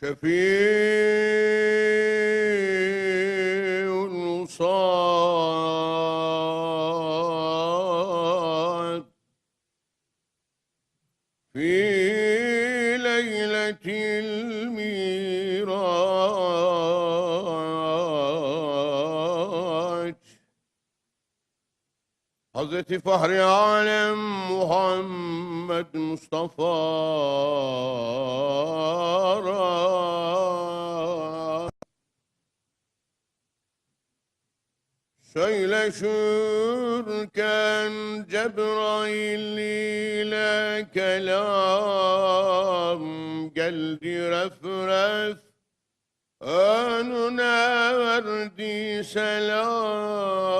شفيع صاد. في ليلة الميراج. حضرة فهر عالم محمد Muhammed Mustafa Söyleşirken Cebrail ile kelam geldi ref ref önüne verdi selam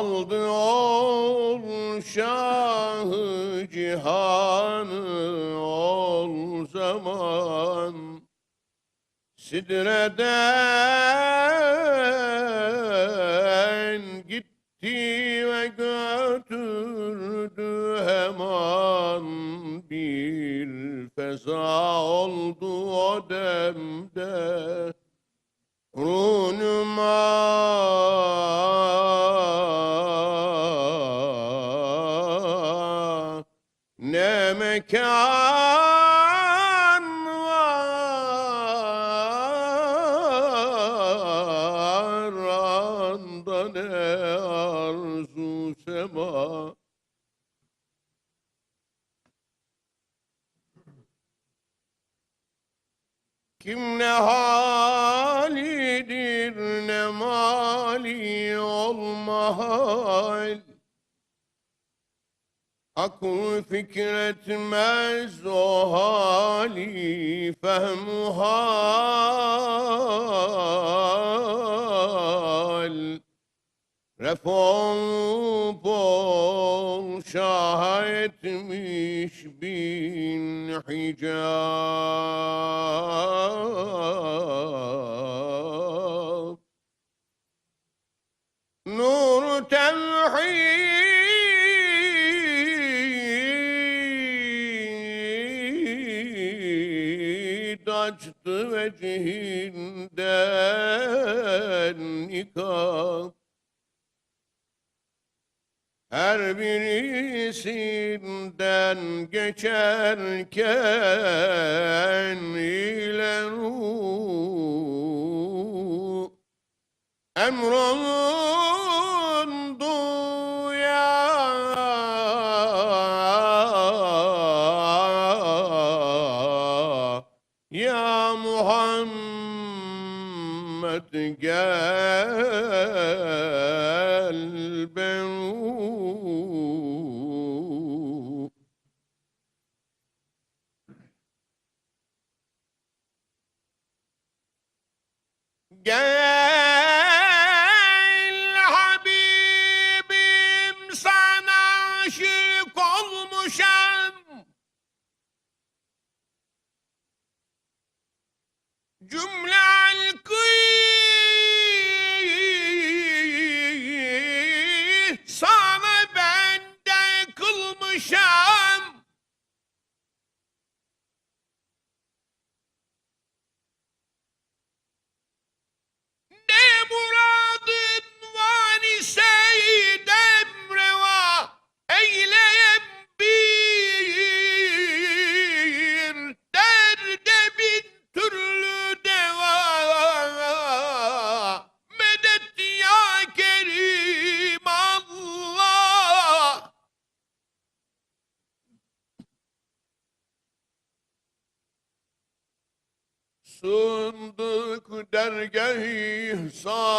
aldı ol şahı cihanı ol zaman. Sidreden gitti ve götürdü hemen. Bir feza oldu o demde. Runuma mekan var. Anda ne arzu sema. Kim ne halidir ne mali olmahal Akıl fikretmez o hali fehmu hal. Ref olup ol şah nikah her birisinden geçerken ile ruh. Emrolundu ya ya Muhammed gel beru Gel Cümle halkı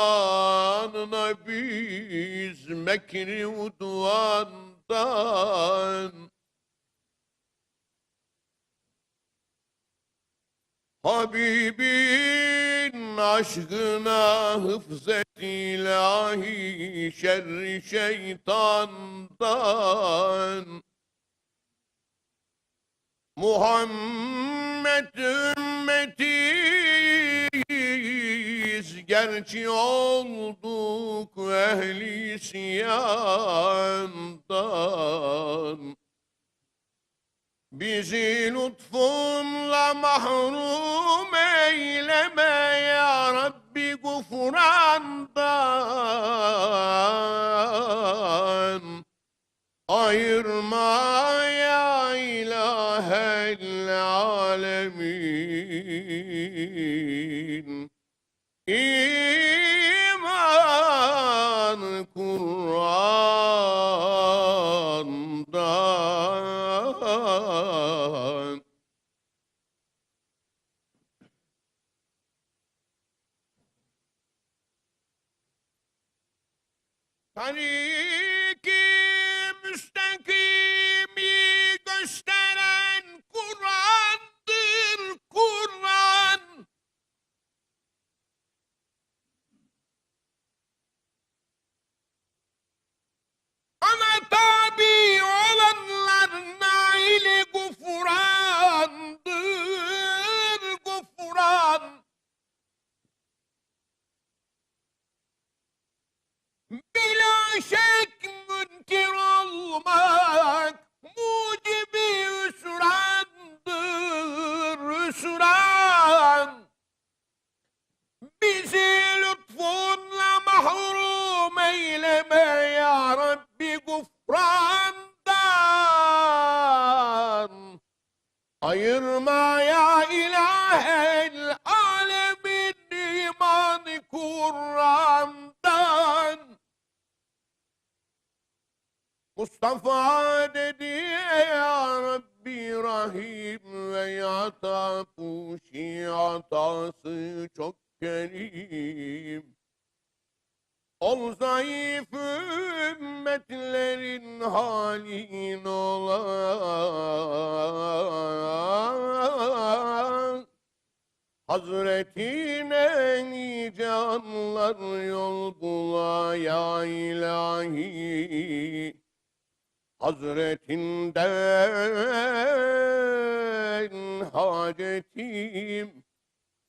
ihsanına biz mekri udvandan. Habibin aşkına hıfzet ilahi şerri şeytandan. Muhammed ümmetiyiz gerçi olduk ehli siyandan Bizi lütfunla mahrum eyleme ya Rabbi gufrandan. Ayırma ya ilahel alemin. İman Ayırma ya ilahel alemin imanı Kur'an'dan. Mustafa dedi ya Rabbi Rahim ve ya tafu şiatası çok kerim. Ol zayıf ümmetlerin halin olan. Hazretine nice anlar yol bula ya ilahi. Hazretinden hacetim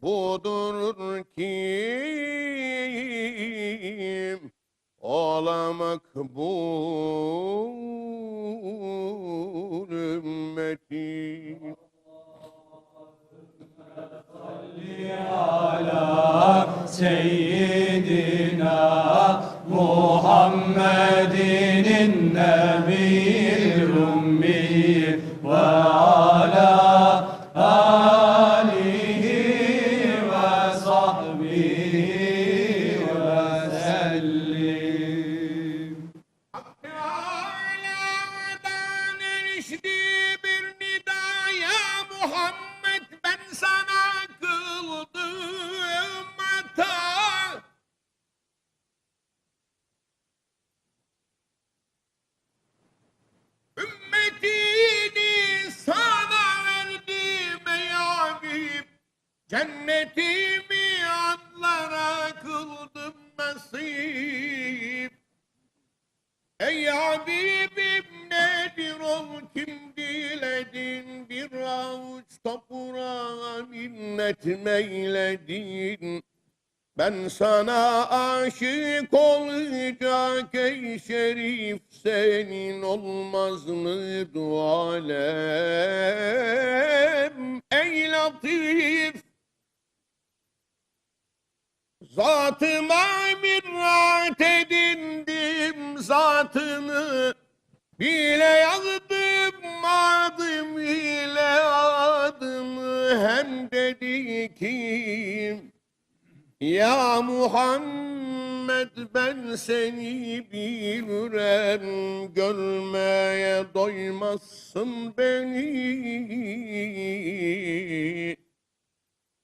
budur kim ola makbul ümmetim. Seyyidina Cennetimi anlara kıldım nasip. Ey Habibim nedir ol kim diledin bir avuç toprağa minnet meyledin. Ben sana aşık olacak ey şerif senin olmaz mı dualem ki Ya Muhammed ben seni bilirem Görmeye doymazsın beni.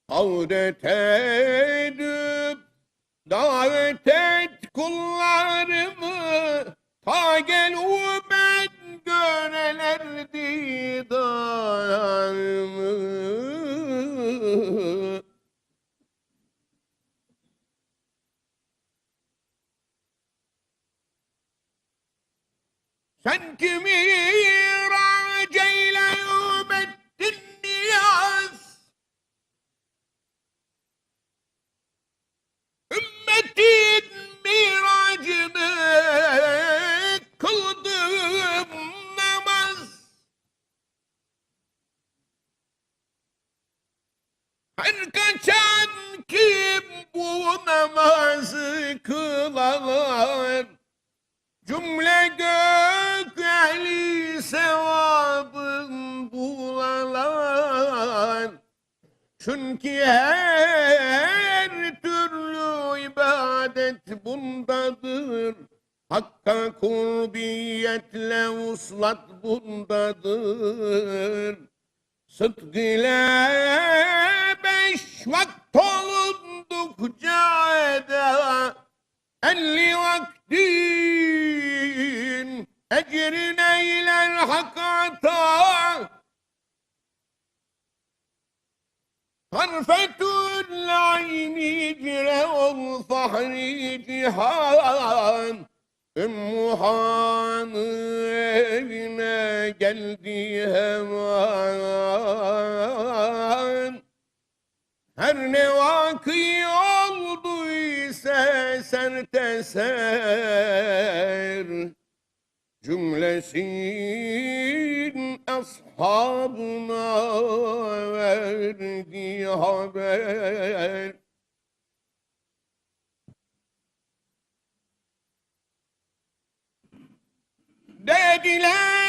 Avdet edip davet et kullarımı. Ta gel ben göreler didarımı Sen Çünkü her türlü ibadet bundadır. Hakka kurbiyetle uslat bundadır. Sıdk ile beş vakit olundukça eda Elli vaktin ecrin eyler hakata Ayni cire ol fahri cihan. Ümmühan evine geldi hemen. Her ne vakı oldu ise sert eser Cümlesin ashabına verdi haber. Dediler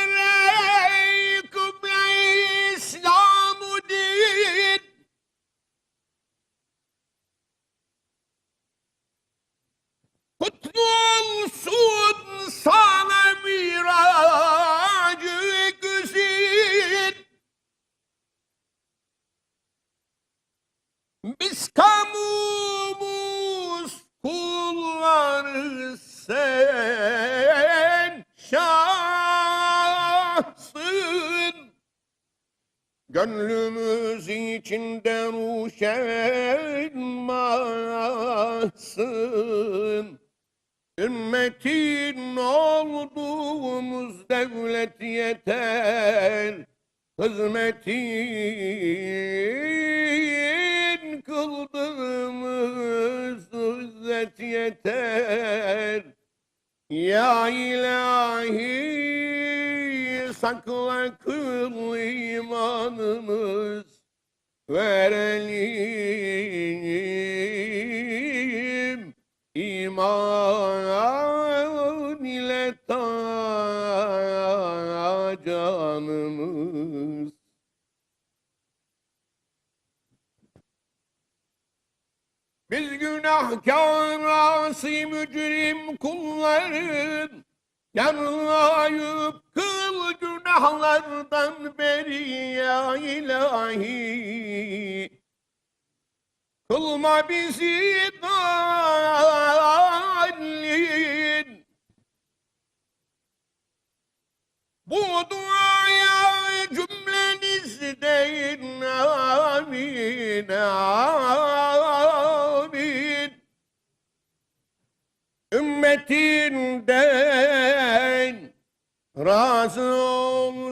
Biz kamumuz kulları sen şahsın. Gönlümüz içinde ruşen mahsın. Ümmetin olduğumuz devlet yeter. Hizmetin izzet yeter Ya ilahi sakla kıl imanımız verelim iman ile ta canımız. Kahkahan asi mücrim kullarım Yarlayıp kıl günahlardan beri ya ilahi. Kılma bizi dallin Bu duaya cümleniz deyin amin amin. Hasretinden razı ol